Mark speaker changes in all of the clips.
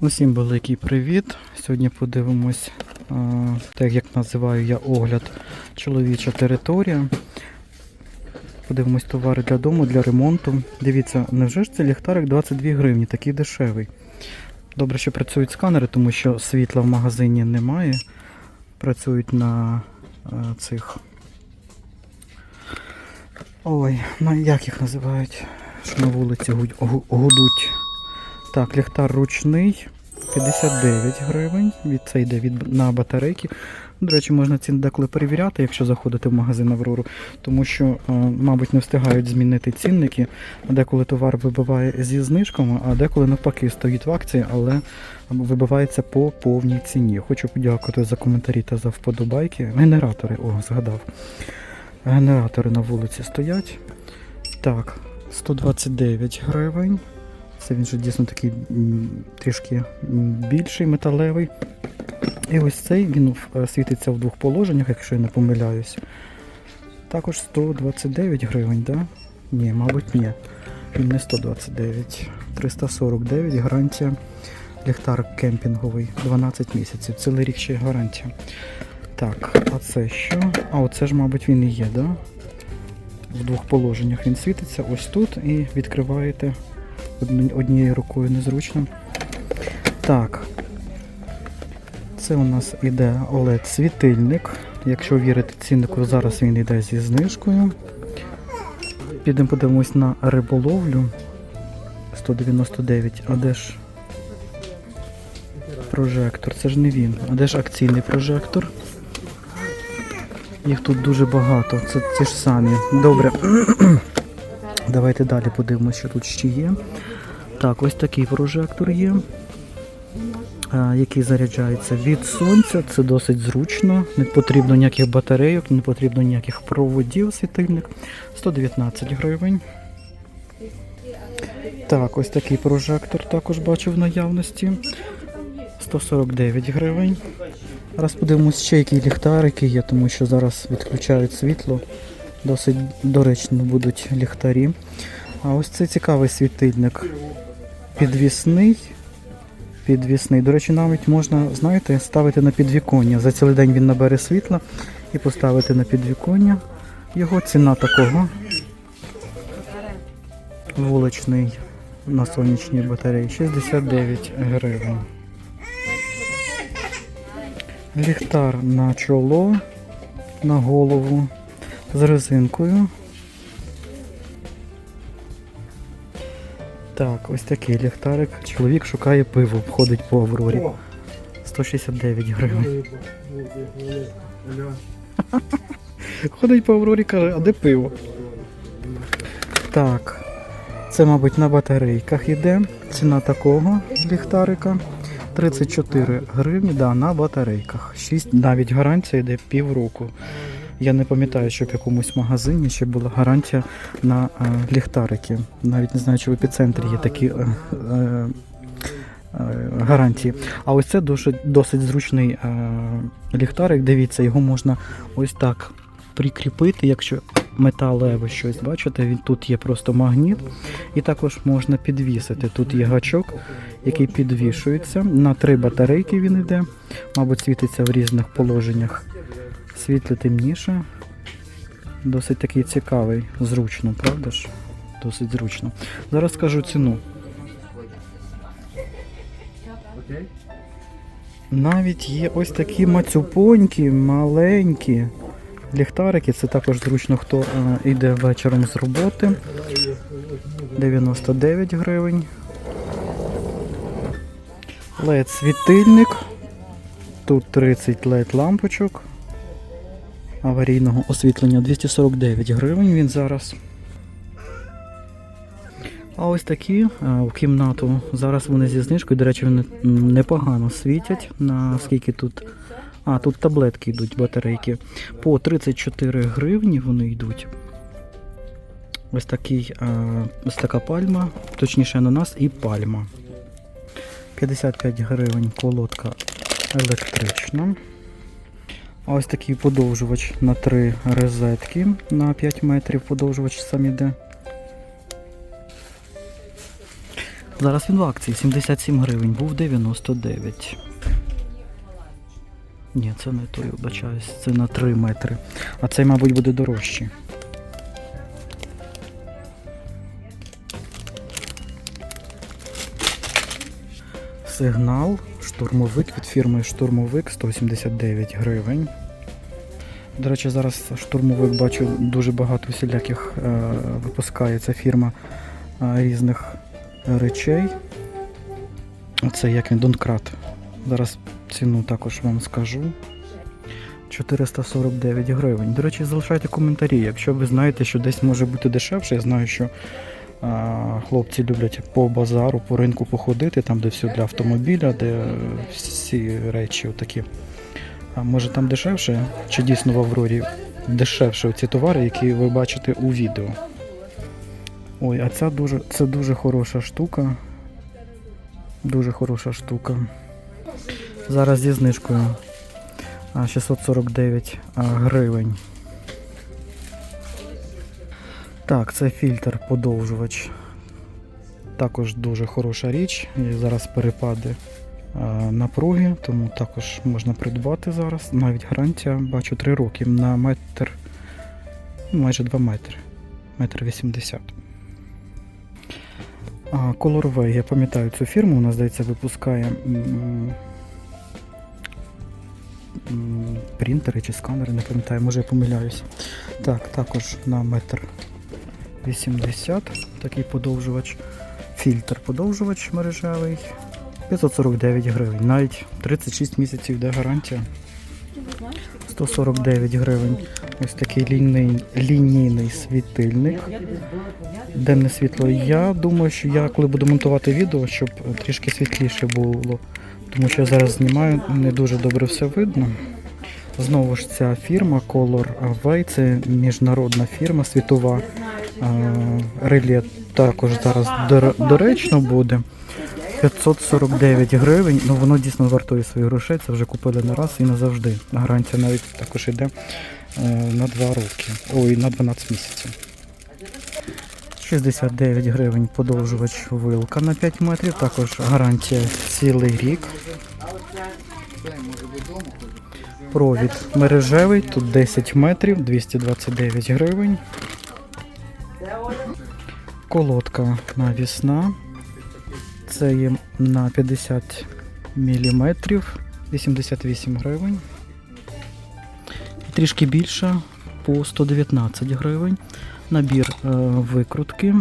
Speaker 1: Усім великий привіт. Сьогодні подивимось, а, так як називаю я огляд чоловіча територія. Подивимось товари для дому, для ремонту. Дивіться, невже ж це ліхтарик 22 гривні, такий дешевий. Добре, що працюють сканери, тому що світла в магазині немає. Працюють на а, цих. Ой, ну як їх називають? Що на вулиці гудуть. Так, ліхтар ручний 59 гривень. Від це йде від на батарейки. До речі, можна ціни деколи перевіряти, якщо заходити в магазин Аврору, тому що, е, мабуть, не встигають змінити цінники. Деколи товар вибиває зі знижками, а деколи навпаки стоїть в акції, але вибивається по повній ціні. Хочу подякувати за коментарі та за вподобайки. Генератори, о, згадав. Генератори на вулиці стоять. Так, 129 гривень. Це він же дійсно такий трішки більший металевий. І ось цей він е, світиться в двох положеннях, якщо я не помиляюсь. Також 129 гривень, да? Ні, мабуть, ні. Він не 129. 349 гарантія. Ліхтар кемпінговий 12 місяців. Цілий рік ще гарантія. Так, а це що? А оце ж, мабуть, він і є, да? В двох положеннях він світиться ось тут і відкриваєте однією рукою незручно. Так. Це у нас іде OLED світильник. Якщо вірити ціннику, зараз він йде зі знижкою. Підемо подивимось на риболовлю. 199. А де ж прожектор? Це ж не він. А де ж акційний прожектор? Їх тут дуже багато. Це ті ж самі. Добре. Давайте далі подивимося, що тут ще є. Так, ось такий прожектор є, який заряджається від сонця. Це досить зручно. Не потрібно ніяких батарейок, не потрібно ніяких проводів світильник. 119 гривень. Так, ось такий прожектор також бачу в наявності. 149 гривень. Зараз подивимось ще які ліхтарики є, тому що зараз відключають світло. Досить доречно будуть ліхтарі. А ось це цікавий світильник. Підвісний. Підвісний. До речі, навіть можна, знаєте, ставити на підвіконня. За цілий день він набере світла і поставити на підвіконня. Його ціна такого. Вуличний на сонячній батареї 69 гривень. Ліхтар на чоло, на голову з резинкою. Так, ось такий ліхтарик. Чоловік шукає пиво, ходить по Аврорі. 169 гривень. Ходить по Аврорі, каже, а де пиво? Так. Це, мабуть, на батарейках іде. Ціна такого ліхтарика. 34 гривні, да, на батарейках. 6, навіть гарантія йде півроку. Я не пам'ятаю, що в якомусь магазині ще була гарантія на е, ліхтарики. Навіть не знаю, чи в епіцентрі є такі е, е, е, гарантії. А ось це досить, досить зручний е, ліхтарик. Дивіться, його можна ось так прикріпити, якщо металеве щось, бачите, він тут є просто магніт, і також можна підвісити. Тут є гачок, який підвішується. На три батарейки він йде, мабуть, світиться в різних положеннях. Світло темніше. Досить такий цікавий, зручно, правда ж? Досить зручно. Зараз скажу ціну. Навіть є ось такі мацюпонькі, маленькі ліхтарики. Це також зручно, хто е, йде вечором з роботи. 99 гривень. LED світильник. Тут 30 LED лампочок аварійного освітлення 249 гривень він зараз. А ось такі е, в кімнату. Зараз вони зі знижкою, до речі, вони непогано світять. Наскільки тут. А, тут таблетки йдуть, батарейки. По 34 гривні вони йдуть. Ось такий, е, ось така пальма, точніше ананас і пальма. 55 гривень колодка електрична. Ось такий подовжувач на 3 розетки на 5 метрів подовжувач сам іде. Зараз він в акції 77 гривень, був 99. Ні, це не той, вибачаюсь, це на 3 метри. А цей, мабуть, буде дорожчий. Сигнал, штурмовик від фірми Штурмовик 179 гривень. До речі, зараз штурмовик бачу дуже багато всіляких е, випускає ця фірма е, різних речей. Оце як він Донкрат. Зараз ціну також вам скажу. 449 гривень. До речі, залишайте коментарі, якщо ви знаєте, що десь може бути дешевше. Я знаю, що а, хлопці люблять по базару, по ринку походити, там, де все для автомобіля, де всі речі отакі. А може там дешевше? Чи дійсно в Аврорі дешевше ці товари, які ви бачите у відео? Ой, а ця дуже, це дуже хороша штука. Дуже хороша штука. Зараз зі знижкою 649 гривень. Так, це фільтр подовжувач. Також дуже хороша річ. І зараз перепади напруги, тому також можна придбати зараз. Навіть гарантія, бачу, 3 роки на метр, ну, майже 2 метри. Метр 80. А, Colorway, я пам'ятаю цю фірму, вона, здається, випускає принтери чи сканери, не пам'ятаю, може я помиляюсь. Так, також на метр 80 такий подовжувач. Фільтр подовжувач мережевий. 549 гривень. Навіть 36 місяців йде гарантія. 149 гривень. Ось такий лінійний, лінійний світильник. Денне світло. Я думаю, що я коли буду монтувати відео, щоб трішки світліше було. Тому що я зараз знімаю, не дуже добре все видно. Знову ж ця фірма Color Way, це міжнародна фірма світова. Реле також зараз доречно буде. 549 гривень, ну воно дійсно вартує своїх грошей, це вже купили не раз і назавжди. Гарантія навіть також йде е, на 2 роки, ой, на 12 місяців. 69 гривень подовжувач вилка на 5 метрів, також гарантія цілий рік. Провід мережевий, тут 10 метрів, 229 гривень. Колодка навісна. Це є на 50 мм, 88 гривень. Трішки більша по 119 гривень. Набір е, викрутки.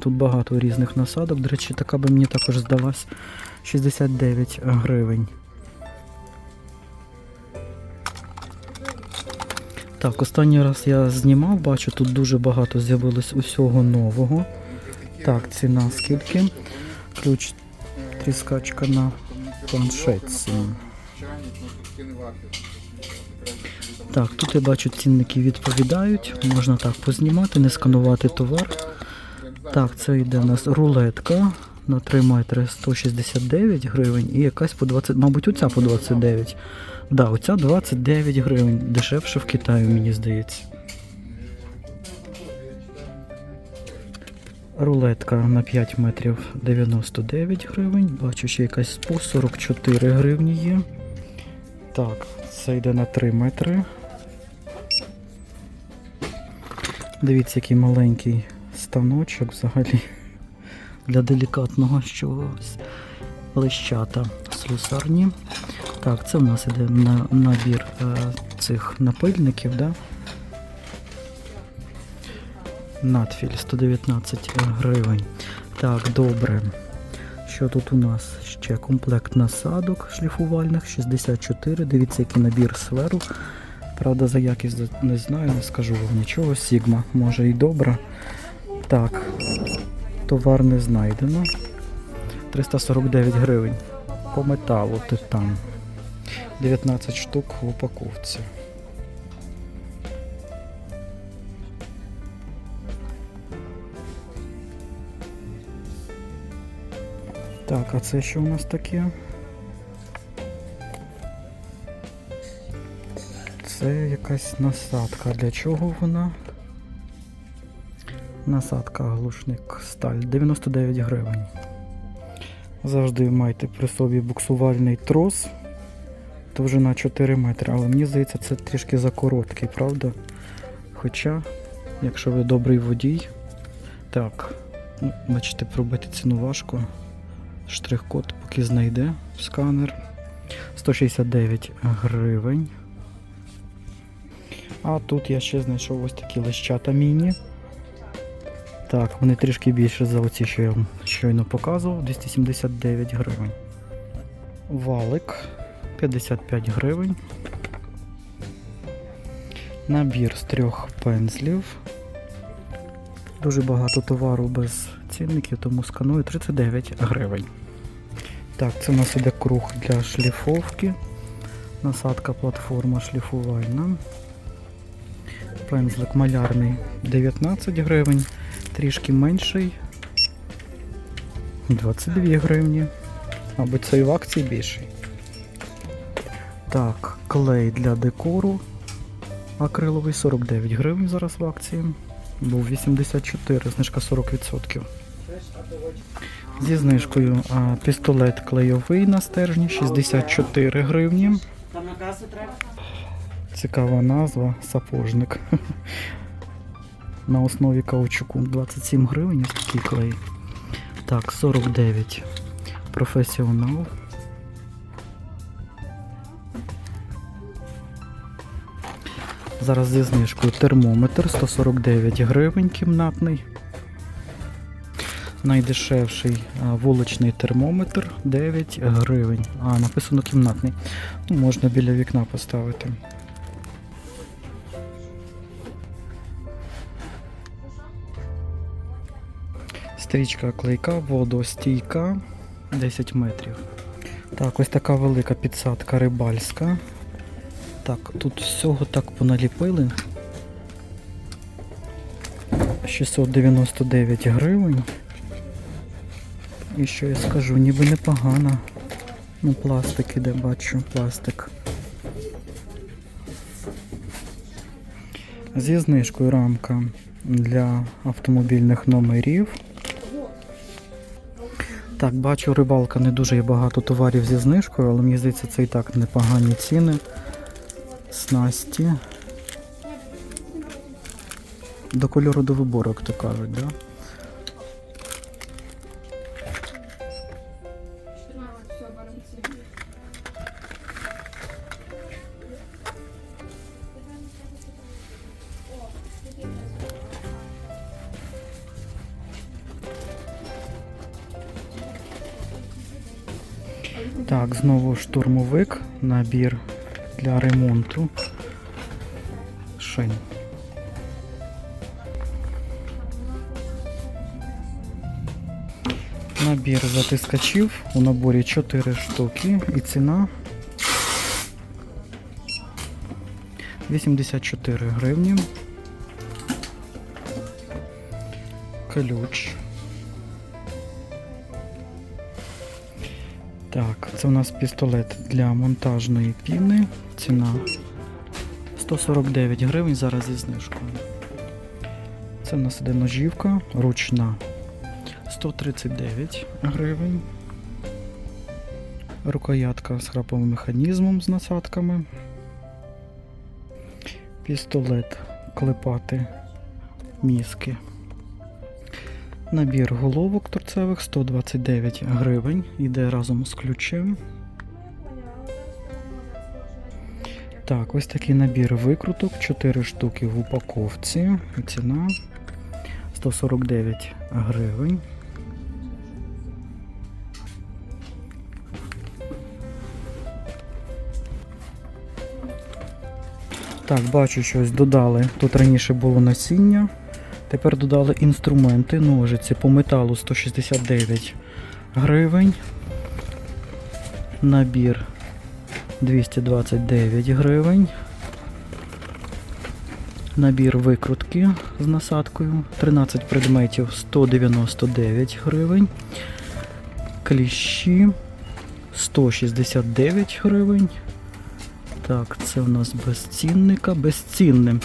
Speaker 1: Тут багато різних насадок. До речі, така би мені також здалась 69 гривень. Так, останній раз я знімав, бачу, тут дуже багато з'явилось усього нового. Так, ціна скільки? Ключ тріскачка на планшетці. Так, тут я бачу цінники відповідають. Можна так познімати, не сканувати товар. Так, це йде у нас рулетка на 3 метри 169 гривень і якась по 20, мабуть, оця по 29. Да, оця 29 гривень. Дешевше в Китаї, мені здається. Рулетка на 5 метрів 99 гривень. Бачу, ще якась по 44 гривні є. Так, це йде на 3 метри. Дивіться, який маленький станочок взагалі для делікатного чогось. Лищата слюсарні. Так, це в нас іде на, набір е, цих напильників, да? Надфіль 119 гривень. Так, добре. Що тут у нас? Ще комплект насадок шліфувальних 64. Дивіться, який набір сверу. Правда, за якість не знаю, не скажу вам нічого. Сігма, може і добре. Так, товар не знайдено. 349 гривень. По металу титан. 19 штук в упаковці. Так, а це що у нас таке? Це якась насадка. Для чого вона? Насадка глушник сталь 99 гривень. Завжди майте при собі буксувальний трос. Довжина 4 метри, але мені здається, це трішки закороткий, правда? Хоча, якщо ви добрий водій, так, ну, бачите, пробити ціну важко. Штрих-код поки знайде сканер. 169 гривень. А тут я ще знайшов ось такі лищата міні. Так, вони трішки більше за оці, що я вам щойно показував. 279 гривень. Валик 55 гривень. Набір з трьох пензлів. Дуже багато товару без цінників, тому сканую 39 гривень. Так, це у нас іде круг для шліфовки. Насадка платформа шліфувальна. Пензлик малярний 19 гривень, трішки менший 22 гривні. Мабуть, цей в акції більший. Так, клей для декору акриловий 49 гривень зараз в акції. Був 84, знижка 40%. Зі знижкою а, пістолет клейовий на стержні 64 гривні. Цікава назва сапожник. На основі каучуку 27 гривень такий клей. Так, 49. Професіонал. Зараз зі знижкою термометр 149 гривень кімнатний. Найдешевший вуличний термометр 9 гривень. А, написано кімнатний. Ну, можна біля вікна поставити. Стрічка клейка, водостійка 10 метрів. Так, ось така велика підсадка рибальська. Так, тут всього так поналіпили. 699 гривень. І що я скажу, ніби непогано. Ну, пластик іде, бачу, пластик. Зі знижкою рамка для автомобільних номерів. Так, бачу, рибалка не дуже є багато товарів зі знижкою, але мені здається, це і так непогані ціни. Снасті. До кольору до вибору, як то кажуть, да? Так, знову штурмовик, набір для ремонту шин. Набір затискачів у наборі 4 штуки і ціна 84 гривні. Ключ. Так, це у нас пістолет для монтажної піни. Ціна 149 гривень зараз зі знижкою. Це в нас іде ножівка ручна 139 гривень. Рукоятка з храповим механізмом з насадками. Пістолет клепати мізки. Набір головок торцевих 129 гривень. Йде разом з ключем. Так, ось такий набір викруток, 4 штуки в упаковці. Ціна 149 гривень. Так, бачу, щось додали. Тут раніше було насіння. Тепер додали інструменти, ножиці по металу 169 гривень. Набір 229 гривень. Набір викрутки з насадкою 13 предметів 199 гривень. Кліщі 169 гривень. Так, це у нас безцінника, безцінне.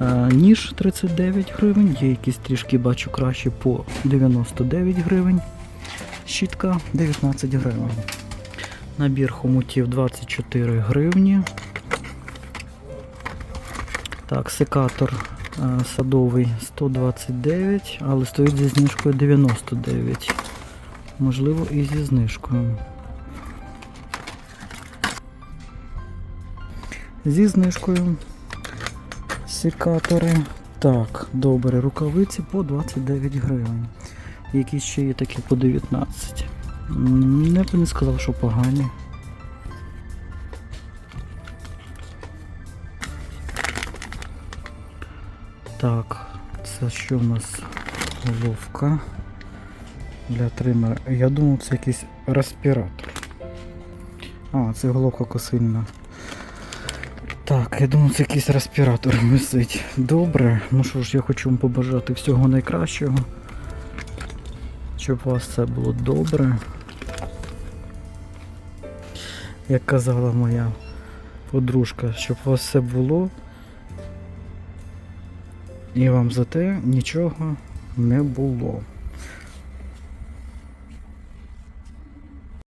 Speaker 1: Е, Ніж 39 гривень, є якісь трішки бачу краще по 99 гривень. Щітка 19 гривень. Набір хомутів 24 гривні. Так, секатор е, садовий 129, але стоїть зі знижкою 99. Можливо, і зі знижкою. Зі знижкою секатори. Так, добре, рукавиці по 29 гривень. Які ще є такі по 19. М, Не б не сказав, що погані. Так, це що в нас головка для тримера. Я думав, це якийсь респіратор. А, це головка косильна. Так, я думаю, це якийсь респіратор висить. Добре. Ну що ж, я хочу вам побажати всього найкращого. Щоб у вас все було добре. Як казала моя подружка, щоб у вас все було. І вам за те нічого не було.